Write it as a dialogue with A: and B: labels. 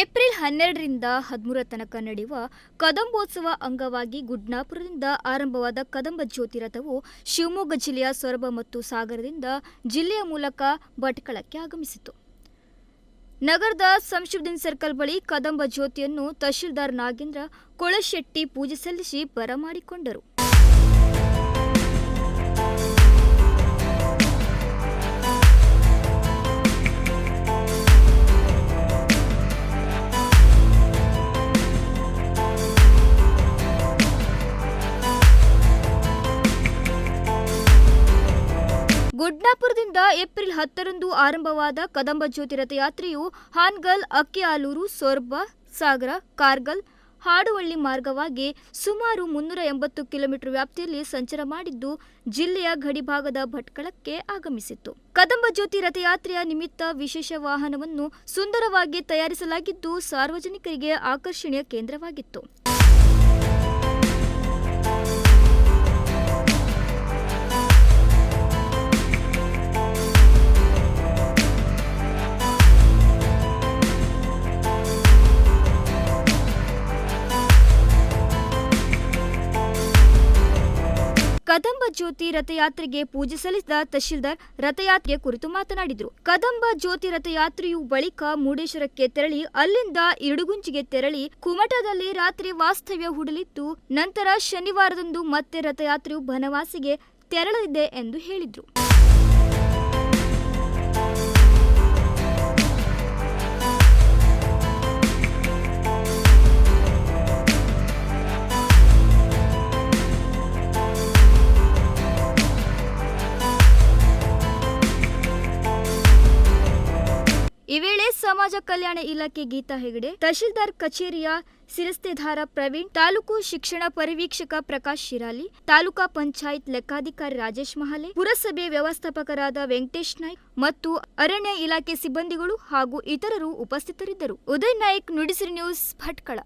A: April ಹನ್ನೆರಡರಿಂದ ಹದಿಮೂರ ತನಕ ನಡೆಯುವ ಕದಂಬೋತ್ಸವ ಅಂಗವಾಗಿ ಗುಡ್ನಾಪುರದಿಂದ ಆರಂಭವಾದ ಕದಂಬ ಜ್ಯೋತಿ ರಥವು ಶಿವಮೊಗ್ಗ ಜಿಲ್ಲೆಯ ಸೊರಬ ಮತ್ತು ಸಾಗರದಿಂದ ಜಿಲ್ಲೆಯ ಮೂಲಕ ಭಟ್ಕಳಕ್ಕೆ ಆಗಮಿಸಿತು. ನಗರದ ಸಂಶುದ್ದೀನ್ ಸರ್ಕಲ್ ಬಳಿ ಕದಂಬ ಜ್ಯೋತಿಯನ್ನು ತಹಶೀಲ್ದಾರ್ ನಾಗೇಂದ್ರ ಕೊಳಶೆಟ್ಟಿ ಪೂಜೆ ಸಲ್ಲಿಸಿ ಬರಮಾಡಿಕೊಂಡರು. ಗುಡ್ನಾಪುರದಿಂದ ಏಪ್ರಿಲ್ ಹತ್ತರಂದು ಆರಂಭವಾದ ಕದಂಬ ಜ್ಯೋತಿ ರಥಯಾತ್ರೆಯು ಹಾನ್ಗಲ್ ಅಕ್ಕಿಆಲೂರು ಸೊರ್ಬ, ಸಾಗರ, ಕಾರ್ಗಲ್, ಹಾಡುವಳ್ಳಿ ಮಾರ್ಗವಾಗಿ ಸುಮಾರು ಮುನ್ನೂರ ಎಂಬತ್ತು ಕಿಲೋಮೀಟರ್ ವ್ಯಾಪ್ತಿಯಲ್ಲಿ ಸಂಚಾರ ಮಾಡಿದ್ದು ಜಿಲ್ಲೆಯ ಗಡಿಭಾಗದ ಭಟ್ಕಳಕ್ಕೆ ಆಗಮಿಸಿತ್ತು. ಕದಂಬ ಜ್ಯೋತಿ ರಥಯಾತ್ರೆಯ ನಿಮಿತ್ತ ವಿಶೇಷ ವಾಹನವನ್ನು ಸುಂದರವಾಗಿ ತಯಾರಿಸಲಾಗಿದ್ದು ಸಾರ್ವಜನಿಕರಿಗೆ ಆಕರ್ಷಣೆಯ ಕೇಂದ್ರವಾಗಿತ್ತು. ಕದಂಬ ಜ್ಯೋತಿ ರಥಯಾತ್ರೆಗೆ ಪೂಜೆ ಸಲ್ಲಿಸಿದ ತಹಶೀಲ್ದಾರ್ ರಥಯಾತ್ರೆ ಕುರಿತು ಮಾತನಾಡಿದರು. ಕದಂಬ ಜ್ಯೋತಿ ರಥಯಾತ್ರೆಯು ಬಳಿಕ ಮುರುಡೇಶ್ವರಕ್ಕೆ ತೆರಳಿ ಅಲ್ಲಿಂದ ಇಡುಗುಂಜಿಗೆ ತೆರಳಿ ಕುಮಟದಲ್ಲಿ ರಾತ್ರಿ ವಾಸ್ತವ್ಯ ಹೂಡಲಿದ್ದು, ನಂತರ ಶನಿವಾರದಂದು ಮತ್ತೆ ರಥಯಾತ್ರೆಯು ಬನವಾಸಿಗೆ ತೆರಳಲಿದೆ ಎಂದು ಹೇಳಿದರು. ಈ ವೇಳೆ ಸಮಾಜ ಕಲ್ಯಾಣ ಇಲಾಖೆ ಗೀತಾ ಹೆಗಡೆ, ತಹಶೀಲ್ದಾರ್ ಕಚೇರಿಯ ಶಿರಸ್ತೆಧಾರ ಪ್ರವೀಣ್, ತಾಲೂಕು ಶಿಕ್ಷಣ ಪರಿವೀಕ್ಷಕ ಪ್ರಕಾಶ್ ಶಿರಾಲಿ, ತಾಲೂಕಾ ಪಂಚಾಯತ್ ಲೆಕ್ಕಾಧಿಕಾರಿ ರಾಜೇಶ್ ಮಹಾಲೆ, ಪುರಸಭೆ ವ್ಯವಸ್ಥಾಪಕರಾದ ವೆಂಕಟೇಶ್ ನಾಯ್ಕ್ ಮತ್ತು ಅರಣ್ಯ ಇಲಾಖೆ ಸಿಬ್ಬಂದಿಗಳು ಹಾಗೂ ಇತರರು ಉಪಸ್ಥಿತರಿದ್ದರು. ಉದಯ್ ನಾಯ್ಕ್, ನುಡಿಸಿರಿ ನ್ಯೂಸ್, ಭಟ್ಕಳ.